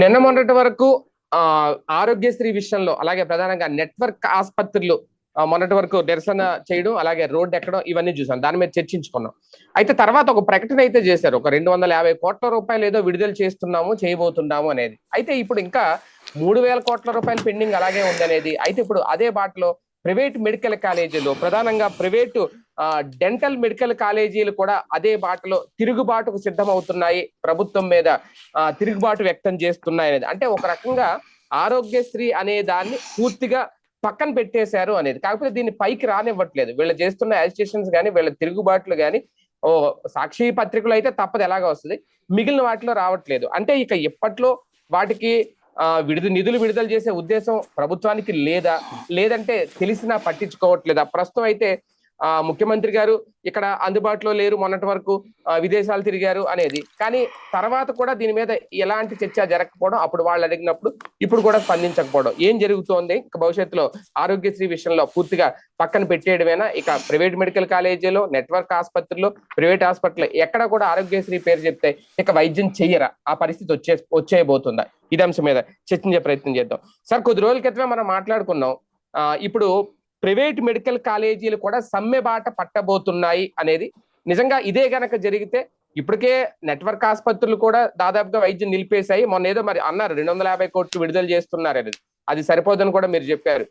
నిన్న మొన్నటి వరకు ఆ ఆరోగ్యశ్రీ విషయంలో అలాగే ప్రధానంగా నెట్వర్క్ ఆసుపత్రులు మొన్నటి వరకు నిరసన చేయడం అలాగే రోడ్డు ఎక్కడం ఇవన్నీ చూసాం. దాని మీద చర్చించుకున్నాం. అయితే తర్వాత ఒక ప్రకటన అయితే చేశారు. ఒక రెండు వందల యాభై కోట్ల రూపాయలు ఏదో విడుదల చేస్తున్నాము చేయబోతున్నాము అనేది. అయితే ఇప్పుడు ఇంకా మూడు వేల కోట్ల రూపాయలు పెండింగ్ అలాగే ఉందనేది. అయితే ఇప్పుడు అదే బాటలో ప్రైవేట్ మెడికల్ కాలేజీలు ప్రధానంగా ప్రైవేటు డెంటల్ మెడికల్ కాలేజీలు కూడా అదే బాటలో తిరుగుబాటుకు సిద్ధమవుతున్నాయి. ప్రభుత్వం మీద తిరుగుబాటు వ్యక్తం చేస్తున్నాయి అనేది అంటే ఒక రకంగా ఆరోగ్యశ్రీ అనే దాన్ని పూర్తిగా పక్కన పెట్టేశారు అనేది. కాకపోతే దీన్ని పైకి రానివ్వట్లేదు. వీళ్ళు చేస్తున్న అజిటేషన్స్ కానీ వీళ్ళ తిరుగుబాట్లు కానీ ఓ సాక్షి పత్రికలు అయితే తప్పదు ఎలాగ వస్తుంది. మిగిలిన వాటిలో రావట్లేదు. అంటే ఇక ఇప్పట్లో వాటికి ఆ, విడుదల నిధులు విడుదల చేసే ఉద్దేశం ప్రభుత్వానికి లేదా లేదంటే తెలిసినా పట్టించుకోవట్లేదా. ప్రస్తుతం అయితే ఆ ముఖ్యమంత్రి గారు ఇక్కడ అందుబాటులో లేరు మొన్నటి వరకు విదేశాలు తిరిగారు అనేది. కానీ తర్వాత కూడా దీని మీద ఎలాంటి చర్చ జరగకపోవడం అప్పుడు వాళ్ళు అడిగినప్పుడు ఇప్పుడు కూడా స్పందించకపోవడం. ఏం జరుగుతోంది? భవిష్యత్తులో ఆరోగ్యశ్రీ విషయంలో పూర్తిగా పక్కన పెట్టేయడమేనా? ఇక ప్రైవేట్ మెడికల్ కాలేజీలో నెట్వర్క్ ఆసుపత్రుల్లో ప్రైవేట్ హాస్పిటల్ ఎక్కడ కూడా ఆరోగ్యశ్రీ పేరు చెప్తే ఇక వైద్యం చెయ్యరా? ఆ పరిస్థితి వచ్చే వచ్చేయబోతుందా? ఇది అంశం మీద చర్చించే ప్రయత్నం చేద్దాం. సార్ కొద్ది రోజుల క్రితమే మనం మాట్లాడుకున్నాం. ఇప్పుడు ప్రైవేట్ మెడికల్ కాలేజీలు కూడా సమ్మె బాట పట్టబోతున్నాయి అనేది నిజంగా ఇదే గనక జరిగితే ఇప్పటికే నెట్వర్క్ ఆసుపత్రులు కూడా దాదాపుగా వైద్యం నిలిపేశాయి. మొన్న ఏదో మరి అన్నారు రెండు వందల యాభై కోట్లు విడుదల చేస్తున్నారు అది సరిపోదని కూడా మీరు చెప్పారు.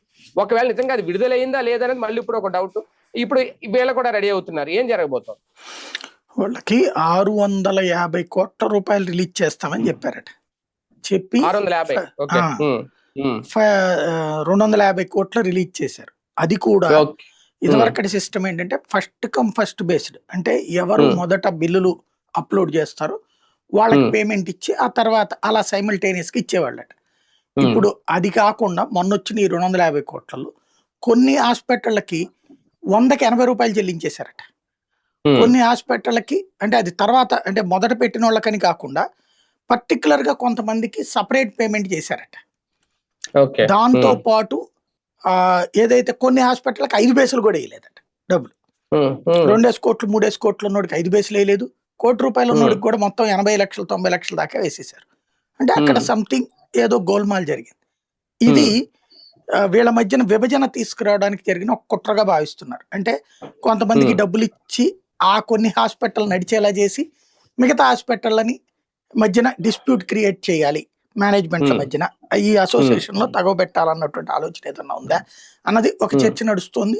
ఒకవేళ నిజంగా అది విడుదలైందా లేదనేది మళ్ళీ ఇప్పుడు ఒక డౌట్ ఇప్పుడు వీళ్ళ కూడా రెడీ అవుతున్నారు. ఏం జరగబోతోంది? వాళ్ళకి ఆరు వందల యాభై కోట్ల రూపాయలు రిలీజ్ చేస్తామని చెప్పారట. చెప్పి ఆరు వందల యాభై రెండు వందల యాభై కోట్లు రిలీజ్ చేశారు. అది కూడా. ఇదివరకటి సిస్టమ్ ఏంటంటే ఫస్ట్ కమ్ ఫస్ట్ బేస్డ్ అంటే ఎవరు. మొదట బిల్లులు అప్లోడ్ చేస్తారో వాళ్ళకి. పేమెంట్ ఇచ్చి ఆ తర్వాత అలా సైమిల్టేనియస్గా ఇచ్చేవాళ్ళట ఇప్పుడు అది కాకుండా మొన్న వచ్చిన ఈ రెండు వందల యాభై కోట్లలో కొన్ని హాస్పిటళ్ళకి వందకి ఎనభై రూపాయలు చెల్లించేశారట. కొన్ని హాస్పిటళ్ళకి అంటే అది తర్వాత అంటే మొదట పెట్టిన వాళ్ళకని కాకుండా పర్టికులర్గా కొంతమందికి సపరేట్ పేమెంట్ చేశారట. దాంతో పాటు ఏదైతే కొన్ని హాస్పిటల్కి ఐదు బేసులు కూడా వేయలేదట డబ్బులు. రెండేసి కోట్లు మూడేసి కోట్లు ఉన్నోడికి ఐదు బేసులు వేయలేదు. కోటి రూపాయలు ఉన్నోడికి కూడా మొత్తం ఎనభై లక్షలు తొంభై లక్షల దాకా వేసేసారు అంటే అక్కడ. సంథింగ్ ఏదో గోల్మాల్ జరిగింది. ఇది వీళ్ళ మధ్యన విభజన తీసుకురావడానికి జరిగిన ఒక కుట్రగా భావిస్తున్నారు. అంటే కొంతమందికి. డబ్బులు ఇచ్చి ఆ కొన్ని హాస్పిటల్ నడిచేలా చేసి మిగతా హాస్పిటల్లని మధ్యన డిస్ప్యూట్ క్రియేట్ చేయాలి. మేనేజ్మెంట్ల. మధ్యన ఈ అసోసియేషన్లో తగవబెట్టాలన్నటువంటి ఆలోచన ఏదన్నా ఉందా అన్నది ఒక. చర్చ నడుస్తుంది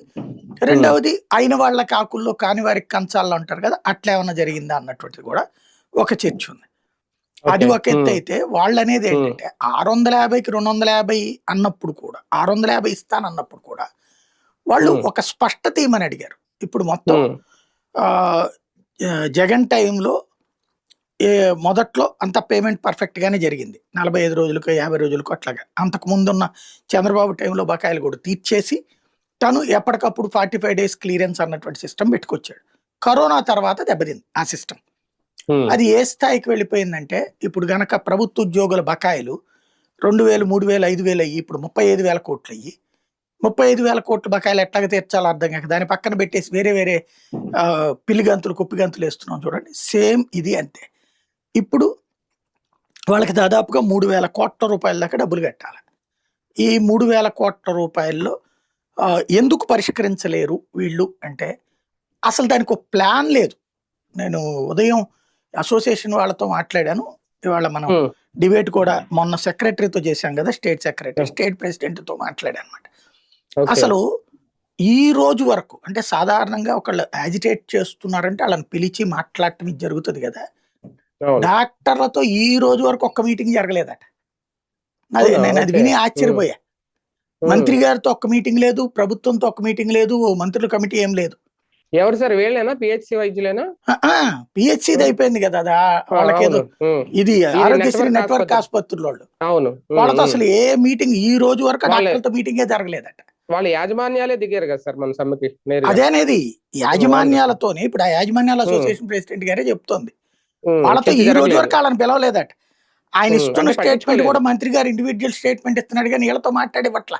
రెండవది అయిన వాళ్ళ కాకుల్లో కాని వారికి కంచాల్లో అంటారు కదా అట్లా ఏమన్నా జరిగిందా అన్నటువంటిది కూడా ఒక చర్చ ఉంది అది. ఒక ఎత్తు అయితే వాళ్ళు అనేది. ఏంటంటే ఆరు వందల యాభైకి రెండు వందల యాభై అన్నప్పుడు కూడా ఆరు వందల యాభై ఇస్తానన్నప్పుడు కూడా వాళ్ళు. ఒక స్పష్టత ఇమ్మని అడిగారు ఇప్పుడు మొత్తం జగన్ టైంలో మొదట్లో అంత పేమెంట్ పర్ఫెక్ట్ గానే జరిగింది. నలభై ఐదు రోజులకు యాభై రోజులకు అట్లాగా. అంతకు ముందున్న చంద్రబాబు టైంలో బకాయిలు కూడా తీర్చేసి తను ఎప్పటికప్పుడు ఫార్టీ ఫైవ్ డేస్ క్లియరెన్స్ అన్నటువంటి సిస్టమ్ పెట్టుకొచ్చాడు. కరోనా తర్వాత దెబ్బతింది ఆ సిస్టమ్ అది ఏ స్థాయికి వెళ్ళిపోయిందంటే ఇప్పుడు గనక ప్రభుత్వ ఉద్యోగుల బకాయిలు రెండు వేలు మూడు వేలు ఐదు వేలు అయ్యి ఇప్పుడు ముప్పై ఐదు వేల కోట్లు అయ్యి ముప్పై ఐదు వేల కోట్ల బకాయిలు ఎట్లాగ తీర్చాలో అర్థం కాక దాని పక్కన పెట్టేసి వేరే వేరే పిల్లిగంతులు కుప్పిగంతులు వేస్తున్నాం చూడండి. సేమ్ ఇది అంతే. ఇప్పుడు వాళ్ళకి దాదాపుగా మూడు వేల కోట్ల రూపాయల దాకా డబ్బులు కట్టాలి. ఈ మూడు వేల కోట్ల రూపాయల్లో ఎందుకు పరిష్కరించలేరు వీళ్ళు అంటే అసలు దానికి ఒక ప్లాన్ లేదు. నేను ఉదయం అసోసియేషన్ వాళ్ళతో మాట్లాడాను. ఇవాళ మనం డిబేట్ కూడా మొన్న సెక్రటరీతో చేశాం కదా స్టేట్ సెక్రటరీ స్టేట్ ప్రెసిడెంట్తో మాట్లాడాను అనమాట. అసలు ఈ రోజు వరకు అంటే సాధారణంగా ఒకళ్ళు యాజిటేట్ చేస్తున్నారంటే వాళ్ళని పిలిచి మాట్లాడటం జరుగుతుంది కదా. డాక్టర్లతో ఈ రోజు వరకు ఒక్క మీటింగ్ జరగలేదట. అది? నేను అది. విని ఆశ్చర్యపోయా. మంత్రి గారితో ఒక్క మీటింగ్ లేదు ప్రభుత్వంతో ఒక్క మీటింగ్ లేదు మంత్రుల కమిటీ ఏం లేదు. ఎవరు సార్? వీళ్ళేనా? పిహెచ్సి వైద్యులేనా? పిహెచ్సిది అయిపోయింది కదా అది ఆ- వాళ్ళకి ఏదో అవును, ఉమ్, ఇది ఆరోగ్యశ్రీ నెట్వర్క్ ఆసుపత్రి. ఆసుపత్రుల వాళ్ళు. అవును. వాళ్ళతో. అసలు ఏ మీటింగ్ ఈ రోజు వరకు డాక్టర్లతో మీటింగే జరగలేదట. వాళ్ళ యాజమాన్యాలే దిగారు కదా సార్ మన సమ్మెకి నేరుగా. అదే అనేది యాజమాన్యాలతోనే ఇప్పుడు ఆ యాజమాన్యాల. అసోసియేషన్ ప్రెసిడెంట్ గారే చెప్తోంది. వాళ్ళతో ఈ రోజు. వరకు వాళ్ళని పిలవలేదట ఆయన. ఇస్తున్న స్టేట్మెంట్. కూడా మంత్రి గారు ఇండివిజువల్ స్టేట్మెంట్ ఇస్తున్నాడు కానీ వీళ్ళతో మాట్లాడేవట్ల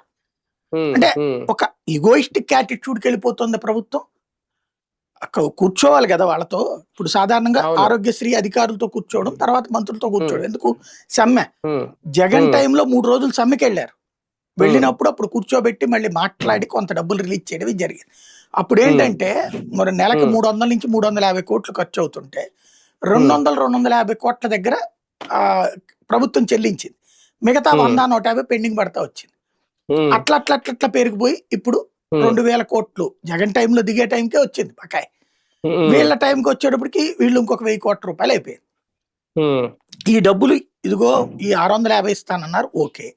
అంటే ఒక ఈగోయిస్టిక్ యాటిట్యూడ్కి వెళ్ళిపోతుంది ప్రభుత్వం అక్కడ కూర్చోవాలి కదా వాళ్ళతో ఇప్పుడు సాధారణంగా. ఆరోగ్యశ్రీ అధికారులతో కూర్చోవడం తర్వాత మంత్రులతో కూర్చోవడం ఎందుకు సమ్మె జగన్. టైంలో మూడు రోజులు సమ్మెకి వెళ్ళారు వెళ్ళినప్పుడు అప్పుడు కూర్చోబెట్టి మళ్ళీ మాట్లాడి కొంత డబ్బులు రిలీజ్ చేయడం జరిగింది అప్పుడు ఏంటంటే మరి నెలకి. మూడు వందల నుంచి మూడు వందల యాభై కోట్లు ఖర్చు అవుతుంటే రెండు. వందల రెండు వందల యాభై కోట్ల దగ్గర ప్రభుత్వం చెల్లించింది. మిగతా. వంద నూట యాభై పెండింగ్ పడతా వచ్చింది. అట్లా అట్లా అట్లా పెరిగిపోయి ఇప్పుడు రెండు వేల కోట్లు. జగన్ టైంలో దిగే టైంకే వచ్చింది బకాయి. వీళ్ళ టైంకి వచ్చేటప్పటికి వీళ్ళు ఇంకొక వెయ్యి కోట్ల రూపాయలు అయిపోయింది ఈ డబ్బులు ఇదిగో ఈ ఆరు వందల యాభై ఇస్తానన్నారు ఓకే.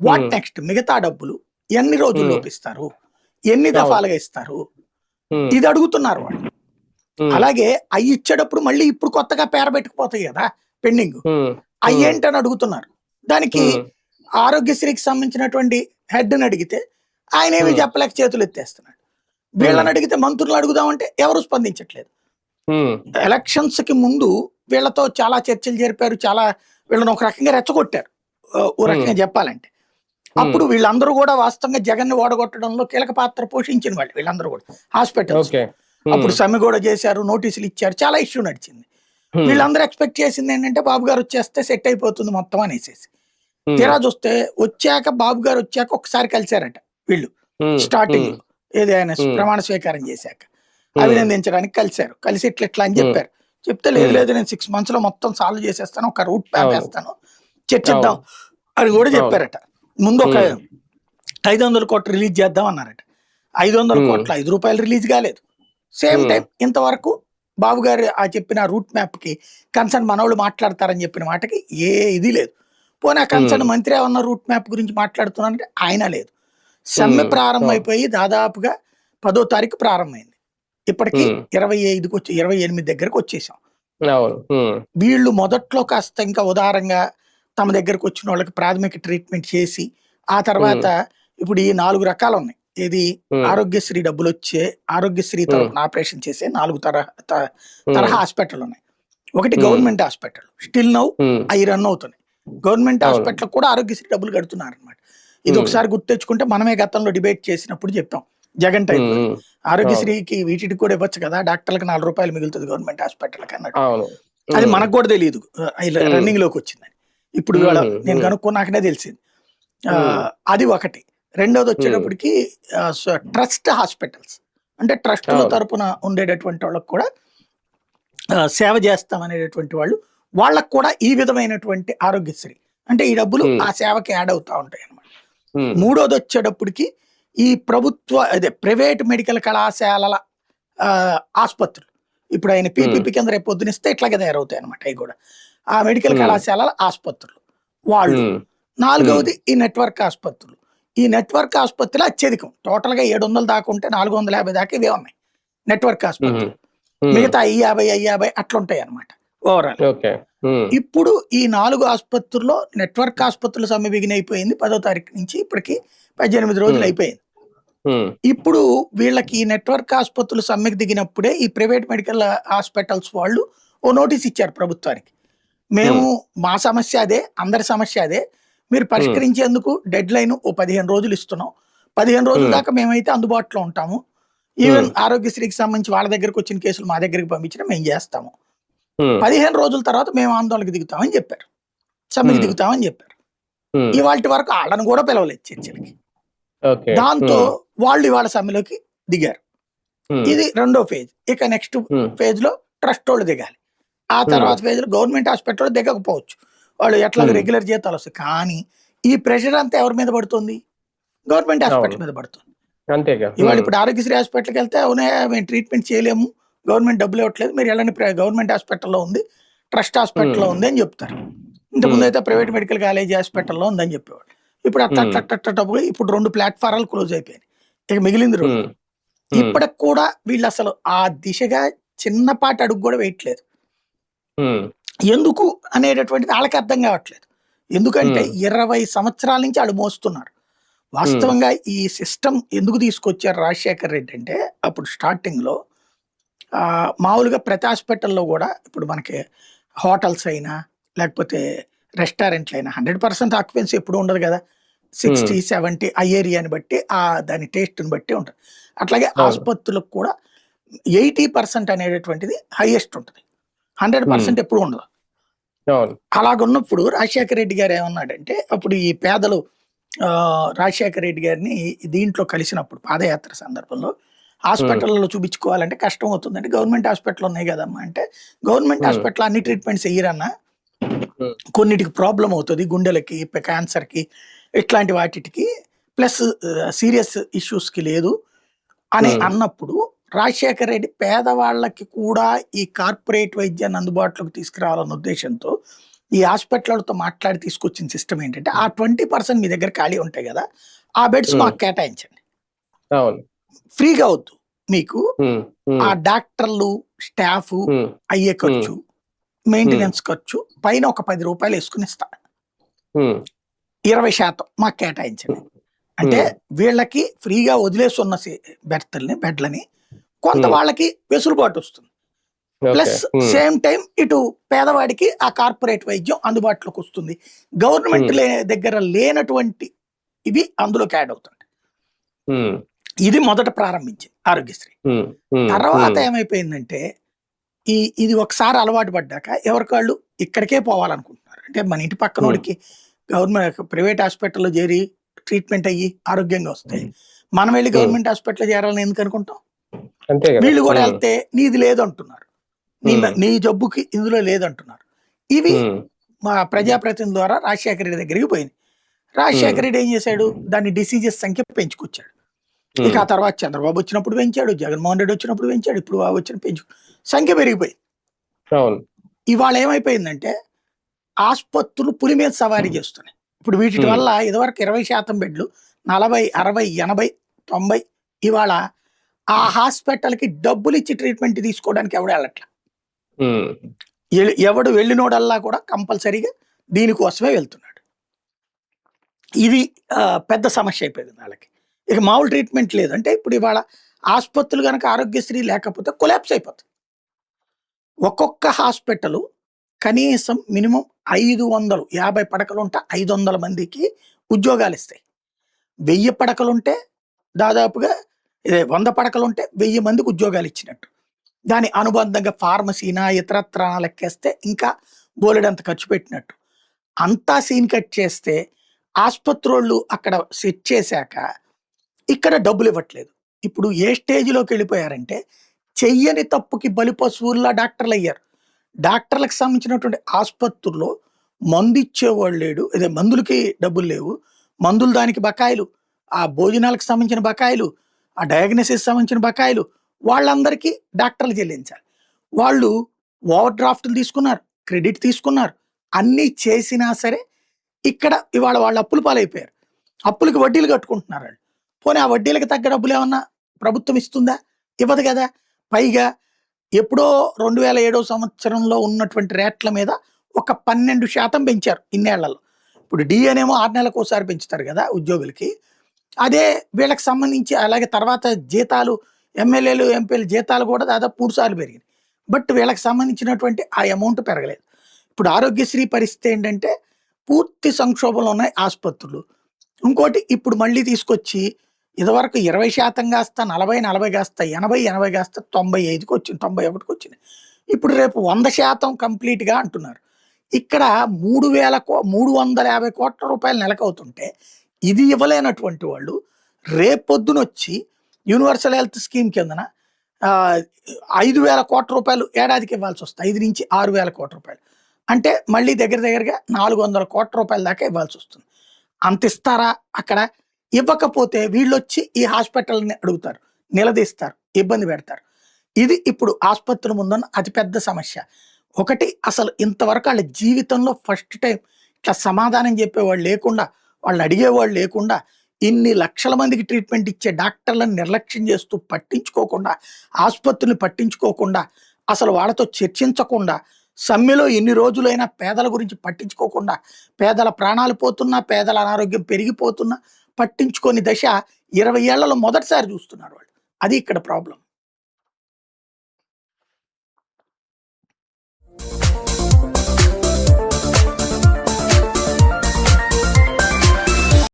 వాట్. నెక్స్ట్? మిగతా డబ్బులు ఎన్ని రోజుల్లో Hmm. ఇస్తారు? ఎన్ని దఫాలుగా ఇస్తారు? ఇది అడుగుతున్నారు వాళ్ళు. అలాగే అవి ఇచ్చేటప్పుడు మళ్ళీ ఇప్పుడు కొత్తగా పేర పెట్టుకుపోతాయి కదా పెండింగ్. అవి. ఏంటని అడుగుతున్నారు. దానికి ఆరోగ్యశ్రీకి సంబంధించినటువంటి హెడ్ని అడిగితే ఆయన ఏమి. చెప్పలేక చేతులు ఎత్తేస్తున్నాడు. వీళ్ళని అడిగితే మంత్రులు అడుగుదామంటే ఎవరు స్పందించట్లేదు. ఎలక్షన్స్కి ముందు వీళ్ళతో చాలా చర్చలు జరిపారు చాలా వీళ్ళని ఒక రకంగా రెచ్చగొట్టారు. ఓ రకంగా చెప్పాలంటే. అప్పుడు వీళ్ళందరూ కూడా వాస్తవంగా జగన్ ఓడగొట్టడంలో కీలక పాత్ర పోషించిన వాళ్ళు వీళ్ళందరూ కూడా. హాస్పిటల్స్ అప్పుడు సమ్మె కూడా చేశారు నోటీసులు ఇచ్చారు చాలా ఇష్యూ నడిచింది ఉమ్, వీళ్ళందరూ ఎక్స్పెక్ట్ చేసింది ఏంటంటే బాబు గారు వచ్చేస్తే సెట్ అయిపోతుంది మొత్తం అనేసేసి ఉమ్, తీరా చూస్తే వచ్చాక బాబు గారు వచ్చాక ఒకసారి కలిశారట వీళ్ళు స్టార్టింగ్ ఏది ఆయన Hmm. ప్రమాణ స్వీకారం చేశాక అభినందించడానికి కలిశారు కలిసి ఇట్లా ఇట్లా అని Hmm. చెప్పారు చెప్తే లేదు Hmm. లేదు నేను సిక్స్ మంత్స్లో మొత్తం సాల్వ్ చేసేస్తాను ఒక రూట్ మ్యాప్ అవును. వేస్తాను చర్చిద్దాం. అని కూడా. చెప్పారట ముందు ఒక Hmm. ఐదు వందల కోట్లు రిలీజ్ చేద్దాం అన్నారట ఐదు వందల Hmm. కోట్ల ఐదు రూపాయలు రిలీజ్ కాలేదు సేమ్. టైం ఇంతవరకు బాబు గారు ఆ చెప్పిన రూట్ మ్యాప్కి కన్సర్న్ మనోళ్ళు మాట్లాడతారని చెప్పిన మాటకి ఏ ఇది లేదు. పోనీ ఆ కన్సర్న్. మంత్రి ఏమన్నా రూట్ మ్యాప్ గురించి మాట్లాడుతున్నారంటే ఆయన లేదు. సమ్మె. ప్రారంభమైపోయి దాదాపుగా పదో తారీఖు ప్రారంభమైంది. ఇప్పటికి. ఇరవై ఐదుకి వచ్చి ఇరవై ఎనిమిది దగ్గరకు వచ్చేసాం. వీళ్ళు మొదట్లో కాస్త ఇంకా ఉదారంగా తమ దగ్గరకు వచ్చిన వాళ్ళకి ప్రాథమిక ట్రీట్మెంట్ చేసి ఆ తర్వాత ఇప్పుడు ఈ నాలుగు రకాలు ఉన్నాయి ఏది ఉమ్, ఆరోగ్యశ్రీ డబ్బులు వచ్చే ఆరోగ్యశ్రీ తరఫున ఆపరేషన్ చేసే నాలుగు తరహా తరహా హాస్పిటల్ ఉన్నాయి ఒకటి. గవర్నమెంట్ హాస్పిటల్ స్టిల్ నౌ అవి రన్ అవుతున్నాయి. గవర్నమెంట్. హాస్పిటల్ కూడా ఆరోగ్యశ్రీ డబ్బులు కడుతున్నారు అనమాట ఇది. ఒకసారి గుర్తు తెచ్చుకుంటే మనమే గతంలో డిబేట్ చేసినప్పుడు చెప్పాం జగన్ టైం ఆరోగ్యశ్రీకి వీటికి కూడా ఇవ్వచ్చు కదా డాక్టర్లకు నాలుగు రూపాయలు మిగులుతుంది గవర్నమెంట్ హాస్పిటల్కి అన్నట్టు. అది మనకు కూడా తెలియదు. రన్నింగ్లోకి వచ్చిందని. ఇప్పుడు. నేను Hmm. కనుక్కున్నాకనే తెలిసింది. ఆ. అది ఒకటి. రెండోది వచ్చేటప్పటికి ట్రస్ట్ హాస్పిటల్స్. అంటే ట్రస్ట్. తరపున ఉండేటటువంటి వాళ్ళకి కూడా సేవ చేస్తాం అనేటటువంటి వాళ్ళు వాళ్ళకు కూడా ఈ విధమైనటువంటి ఆరోగ్యశ్రీ. అంటే ఈ డబ్బులు. ఆ సేవకి యాడ్ అవుతా ఉంటాయి అన్నమాట. ఉమ్, మూడోది వచ్చేటప్పటికి ఈ ప్రభుత్వ అదే ప్రైవేట్ మెడికల్ కళాశాలల ఆసుపత్రులు. ఇప్పుడు ఆయన పీపీపీ కింద రేపు పొద్దునిస్తే ఇట్లాగే తయారవుతాయి అనమాట అవి కూడా. ఆ మెడికల్. కళాశాలల ఆసుపత్రులు. వాళ్ళు. నాలుగవది ఈ నెట్వర్క్ ఆసుపత్రులు. ఈ నెట్వర్క్ ఆసుపత్రులు అత్యధికం. టోటల్గా ఏడు వందలు దాకా ఉంటే నాలుగు వందల యాభై దాకా ఇవే ఉన్నాయి. నెట్వర్క్ ఆసుపత్రులు మిగతా ఐ యాభై ఐ యాభై అట్లుంటాయి అనమాట ఓవరాల్ ఇప్పుడు ఈ నాలుగు ఆసుపత్రుల్లో నెట్వర్క్ ఆసుపత్రుల సమ్మె బిగిన్ అయిపోయింది. పదో తారీఖు నుంచి ఇప్పటికి పద్దెనిమిది రోజులు. అయిపోయింది. ఇప్పుడు వీళ్ళకి ఈ నెట్వర్క్ ఆసుపత్రులు సమ్మెకు దిగినప్పుడే ఈ ప్రైవేట్ మెడికల్ హాస్పిటల్స్ వాళ్ళు ఓ నోటీస్ ఇచ్చారు ప్రభుత్వానికి. మేము. మా సమస్య అదే అందరి సమస్య అదే. మీరు పరిష్కరించేందుకు డెడ్ లైన్ ఓ పదిహేను రోజులు ఇస్తున్నాం. పదిహేను రోజుల. దాకా మేమైతే అందుబాటులో ఉంటాము. ఈవెన్ ఆరోగ్యశ్రీకి సంబంధించి వాళ్ళ దగ్గరకు వచ్చిన కేసులు మా దగ్గరికి పంపించినా మేము చేస్తాము. పదిహేను రోజుల తర్వాత మేము ఆందోళనకు దిగుతామని చెప్పారు. సమ్మెకి. దిగుతామని చెప్పారు. ఇవాళ వరకు వాళ్ళని కూడా పిలవలేదు చర్చలకి. దాంతో వాళ్ళు ఇవాళ సమ్మెలోకి దిగారు. ఇది రెండో ఫేజ్. ఇక నెక్స్ట్ ఫేజ్లో ట్రస్ట్ వాళ్ళు దిగాలి. ఆ తర్వాత ఫేజ్లో గవర్నమెంట్ హాస్పిటల్ దిగకపోవచ్చు. వాళ్ళు ఎట్లా. రెగ్యులర్ జీతాలు వస్తాయి. కానీ ఈ ప్రెషర్ అంతా ఎవరి మీద పడుతుంది? Government hospital. మీద పడుతుంది. అంతేగా. ఇవాళ ఇప్పుడు ఆరోగ్యశ్రీ హాస్పిటల్కి వెళ్తే అవునే మేము ట్రీట్మెంట్ చేయలేము గవర్నమెంట్ డబ్బులు ఇవ్వట్లేదు మీరు వెళ్ళండి ప్ర- గవర్నమెంట్ హాస్పిటల్లో ఉంది ట్రస్ట్ హాస్పిటల్లో. ఉంది అని చెప్తారు. ఇంతకుముందు. అయితే ప్రైవేట్ మెడికల్ కాలేజ్ హాస్పిటల్లో ఉందని చెప్పేవాడు ఇప్పుడు అట్లా ఇప్పుడు రెండు ప్లాట్ఫారాలు క్లోజ్ అయిపోయాయి ఇక మిగిలింది రెండు. ఇప్పటికి కూడా వీళ్ళు అసలు ఆ దిశగా చిన్నపాటి అడుగు కూడా వేయట్లేదు. ఎందుకు అనేటటువంటిది వాళ్ళకి అర్థం కావట్లేదు. ఎందుకంటే. ఇరవై సంవత్సరాల నుంచి వాళ్ళు మోస్తున్నారు. వాస్తవంగా ఈ సిస్టమ్ ఎందుకు తీసుకొచ్చారు రాజశేఖర్ రెడ్డి అంటే అప్పుడు స్టార్టింగ్లో ఆ, మామూలుగా ప్రతి హాస్పిటల్లో కూడా ఇప్పుడు మనకి హోటల్స్ అయినా లేకపోతే రెస్టారెంట్లు అయినా హండ్రెడ్ పర్సెంట్ ఆక్యుపెన్సీ ఎప్పుడు ఉండదు కదా. సిక్స్టీ సెవెంటీ ఆ ఏరియాని బట్టి ఆ దాని టేస్ట్ని బట్టి ఉంటుంది. అట్లాగే. ఆసుపత్రులకు కూడా ఎయిటీ పర్సెంట్ అనేటటువంటిది హైయెస్ట్ ఉంటుంది. హండ్రెడ్ పర్సెంట్ ఎప్పుడు ఉండదు అలాగున్నప్పుడు రాజశేఖర రెడ్డి గారు ఏమన్నాడంటే అప్పుడు ఈ పేదలు ఆ, రాజశేఖర రెడ్డి గారిని దీంట్లో కలిసినప్పుడు పాదయాత్ర సందర్భంలో హాస్పిటల్లో చూపించుకోవాలంటే కష్టం అవుతుందంటే గవర్నమెంట్ హాస్పిటల్ ఉన్నాయి కదమ్మా అంటే గవర్నమెంట్. హాస్పిటల్ అన్ని ట్రీట్మెంట్స్ వేయరన్నా. కొన్నిటికి ప్రాబ్లం అవుతుంది గుండెలకి క్యాన్సర్కి ఇట్లాంటి వాటికి ప్లస్ సీరియస్ ఇష్యూస్కి లేదు అని. అన్నప్పుడు రాజశేఖర రెడ్డి పేదవాళ్ళకి కూడా ఈ కార్పొరేట్ వైద్యాన్ని అందుబాటులోకి తీసుకురావాలన్న ఉద్దేశంతో ఈ హాస్పిటల్తో మాట్లాడి తీసుకొచ్చిన సిస్టమ్ ఏంటంటే ఆ ట్వంటీ పర్సెంట్ మీ దగ్గర ఖాళీ ఉంటాయి కదా ఆ బెడ్స్. మాకు కేటాయించండి. ఫ్రీగా అవుద్దు మీకు. ఆ డాక్టర్లు స్టాఫ్ అయ్యే ఖర్చు మెయింటెనెన్స్ ఖర్చు పైన ఒక పది రూపాయలు వేసుకుని ఇస్తా. ఇరవై శాతం మాకు కేటాయించండి. అంటే వీళ్ళకి ఫ్రీగా వదిలేసి ఉన్న బెర్తల్ని బెడ్లని కొంత. వాళ్ళకి వెసులుబాటు వస్తుంది. ప్లస్ సేమ్ టైం ఇటు పేదవాడికి ఆ కార్పొరేట్ వైద్యం అందుబాటులోకి వస్తుంది. గవర్నమెంట్ దగ్గర లేనటువంటి ఇవి అందులోకి యాడ్ అవుతుంది ఇది మొదట ప్రారంభించింది ఆరోగ్యశ్రీ. తర్వాత ఏమైపోయిందంటే ఈ ఇది ఒకసారి అలవాటు పడ్డాక ఎవరికాళ్ళు ఇక్కడికే పోవాలనుకుంటున్నారు. అంటే మన ఇంటి పక్కనోడికి గవర్నమెంట్ ప్రైవేట్ హాస్పిటల్లో చేరి ట్రీట్మెంట్ అయ్యి ఆరోగ్యంగా వస్తాయి మనం వెళ్ళి. గవర్నమెంట్ హాస్పిటల్ చేరాలని ఎందుకు అనుకుంటాం? వీళ్ళు కూడా వెళ్తే నీది లేదు అంటున్నారు నీ. నీ జబ్బుకి ఇందులో లేదంటున్నారు. ఇవి మా ప్రజాప్రతినిధి ద్వారా రాజశేఖర రెడ్డి దగ్గరికి పోయింది రాజశేఖర రెడ్డి ఏం చేశాడు? దాన్ని డిసీజెస్ సంఖ్య పెంచుకొచ్చాడు. ఇక ఆ తర్వాత చంద్రబాబు వచ్చినప్పుడు పెంచాడు జగన్మోహన్ రెడ్డి వచ్చినప్పుడు పెంచాడు ఇప్పుడు బాబు వచ్చిన పెంచు సంఖ్య పెరిగిపోయింది. ఇవాళ ఏమైపోయిందంటే ఆసుపత్రులు పులి మీద సవారీ చేస్తున్నాయి. ఇప్పుడు వీటి. వల్ల ఇదివరకు ఇరవై శాతం బెడ్లు నలభై అరవై ఎనభై తొంభై ఇవాళ ఆ హాస్పిటల్కి డబ్బులు ఇచ్చి ట్రీట్మెంట్ తీసుకోవడానికి ఎవడు వెళ్ళట్ల. ఎవడు వెళ్ళినోడల్లా కూడా కంపల్సరీగా దీనికోసమే వెళ్తున్నాడు. ఇది పెద్ద సమస్య అయిపోయింది వాళ్ళకి. ఇక మామూలు ట్రీట్మెంట్ లేదు. అంటే ఇప్పుడు ఇవాళ ఆసుపత్రులు కనుక ఆరోగ్యశ్రీ లేకపోతే కొలాప్స్ అయిపోతుంది ఒక్కొక్క హాస్పిటల్ కనీసం మినిమం ఐదు వందలు యాభై పడకలు ఉంటే ఐదు వందల మందికి ఉద్యోగాలు ఇస్తాయి వెయ్యి పడకలు ఉంటే దాదాపుగా ఇదే వంద పడకలు ఉంటే వెయ్యి మందికి ఉద్యోగాలు ఇచ్చినట్టు దాని అనుబంధంగా ఫార్మసీనా ఇతరత్ర లెక్కేస్తే ఇంకా బోలెడంత ఖర్చు పెట్టినట్టు. అంతా సీన్ కట్ చేస్తే ఆసుపత్రులు అక్కడ సెట్ చేశాక ఇక్కడ డబ్బులు ఇవ్వట్లేదు ఇప్పుడు ఏ స్టేజ్లోకి వెళ్ళిపోయారంటే చెయ్యని తప్పుకి బలిపశువుల్లా డాక్టర్లు అయ్యారు డాక్టర్లకు సంబంధించినటువంటి ఆసుపత్రుల్లో మందు ఇచ్చేవాళ్ళు లేడు. ఇదే మందులకి డబ్బులు లేవు. మందులు దానికి బకాయిలు. ఆ భోజనాలకు సంబంధించిన బకాయిలు. ఆ డయాగ్నోసిస్ సంబంధించిన బకాయిలు వాళ్ళందరికీ డాక్టర్లు చెల్లించాలి. వాళ్ళు ఓవర్ డ్రాఫ్ట్లు తీసుకున్నారు క్రెడిట్ తీసుకున్నారు అన్నీ చేసినా సరే ఇక్కడ ఇవాళ వాళ్ళు అప్పులు పాలైపోయారు. అప్పులకి వడ్డీలు కట్టుకుంటున్నారు వాళ్ళు. పోనీ ఆ వడ్డీలకు తగ్గ డబ్బులు ఏమన్నా ప్రభుత్వం ఇస్తుందా? ఇవ్వదు కదా. పైగా ఎప్పుడో రెండు వేల ఏడో సంవత్సరంలో ఉన్నటువంటి రేట్ల మీద ఒక పన్నెండు శాతం పెంచారు ఇన్నేళ్ళలో. ఇప్పుడు డిఎనేమో ఆరు నెలలకు ఒకసారి పెంచుతారు కదా ఉద్యోగులకి. అదే వీళ్ళకి సంబంధించి అలాగే తర్వాత జీతాలు ఎమ్మెల్యేలు ఎంపీలు జీతాలు కూడా దాదాపు మూడు సార్లు పెరిగింది బట్ వీళ్ళకి సంబంధించినటువంటి ఆ అమౌంట్ పెరగలేదు. ఇప్పుడు ఆరోగ్యశ్రీ పరిస్థితి ఏంటంటే పూర్తి సంక్షోభంలో ఉన్నాయి ఆసుపత్రులు. ఇంకోటి ఇప్పుడు మళ్ళీ తీసుకొచ్చి ఇదివరకు ఇరవై శాతం కాస్త నలభై నలభై కాస్త ఎనభై ఎనభై కాస్త తొంభై ఐదుకి వచ్చింది తొంభై ఒకటికి వచ్చింది. ఇప్పుడు రేపు వంద శాతం కంప్లీట్గా అంటున్నారు. ఇక్కడ మూడు వేల కో మూడు వందల యాభై కోట్ల రూపాయలు నెలకు అవుతుంటే ఇది ఇవ్వలేనటువంటి వాళ్ళు రేపొద్దునొచ్చి యూనివర్సల్ హెల్త్ స్కీమ్ కిందన ఐదు వేల కోట్ల రూపాయలు ఏడాదికి ఇవ్వాల్సి వస్తుంది. ఐదు నుంచి ఆరు వేల కోట్ల రూపాయలు. అంటే మళ్ళీ దగ్గర దగ్గరగా నాలుగు వందల కోట్ల రూపాయల దాకా ఇవ్వాల్సి వస్తుంది. అంత ఇస్తారా అక్కడ? ఇవ్వకపోతే వీళ్ళు వచ్చి ఈ హాస్పిటల్ని అడుగుతారు నిలదీస్తారు ఇబ్బంది పెడతారు. ఇది ఇప్పుడు ఆసుపత్రి ముందున్న అతిపెద్ద సమస్య. ఒకటి అసలు ఇంతవరకు వాళ్ళ జీవితంలో ఫస్ట్ టైం ఇట్లా సమాధానం చెప్పేవాళ్ళు లేకుండా వాళ్ళు అడిగేవాళ్ళు లేకుండా ఇన్ని లక్షల మందికి ట్రీట్మెంట్ ఇచ్చే డాక్టర్లను నిర్లక్ష్యం చేస్తూ పట్టించుకోకుండా ఆసుపత్రిని పట్టించుకోకుండా అసలు వాళ్ళతో చర్చించకుండా సమ్మెలో ఎన్ని రోజులైనా పేదల గురించి పట్టించుకోకుండా పేదల ప్రాణాలు పోతున్నా పేదల అనారోగ్యం పెరిగిపోతున్నా పట్టించుకొని దశ ఇరవై ఏళ్ళలో మొదటిసారి చూస్తున్నారు వాళ్ళు. అది ఇక్కడ ప్రాబ్లం.